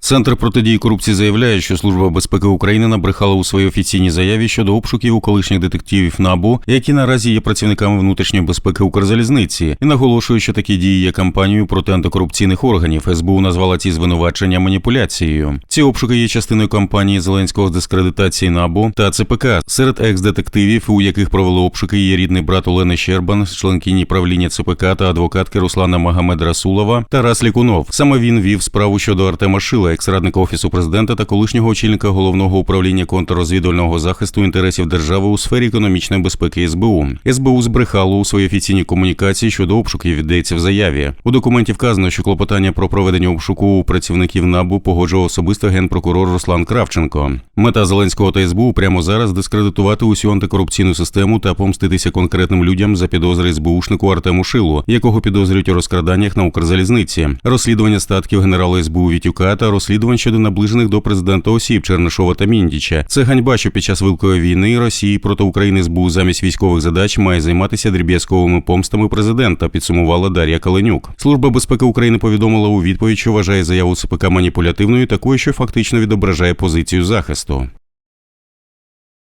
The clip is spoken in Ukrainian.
Центр протидії корупції заявляє, що Служба безпеки України набрехала у своїй офіційній заяві щодо обшуків у колишніх детективів НАБУ, які наразі є працівниками внутрішньої безпеки Укрзалізниці, і наголошує, що такі дії є кампанією проти антикорупційних органів. СБУ назвала ці звинувачення маніпуляцією. Ці обшуки є частиною кампанії Зеленського з дискредитації НАБУ та ЦПК. Серед екс-детективів, у яких провели обшуки, є рідний брат Олени Щербан, членкині правління ЦПК та адвокатки Руслана Магомед Расулова Тарас Лікунов. Саме він вів справу щодо Артема Шила, екс-радника офісу президента та колишнього очільника головного управління контррозвідувального захисту інтересів держави у сфері економічної безпеки СБУ. СБУ збрехало у своїй офіційній комунікації щодо обшуків. Йдеться в заяві. У документі вказано, що клопотання про проведення обшуку у працівників НАБУ погоджував особисто генпрокурор Руслан Кравченко. Мета Зеленського та СБУ прямо зараз дискредитувати усю антикорупційну систему та помститися конкретним людям за підозри СБУшнику Артему Шилу, якого підозрюють у розкраданнях на Укрзалізниці, розслідування статків генерала СБУ Вітюка та розслідувань щодо наближених до президента осіб Чернишова та Міндіча. Це ганьба, що під час великої війни Росії проти України СБУ замість військових задач має займатися дріб'язковими помстами президента. Підсумувала Дар'я Каленюк. Служба безпеки України повідомила у відповідь, що вважає заяву ЦПК маніпулятивною, такою, що фактично відображає позицію захисту.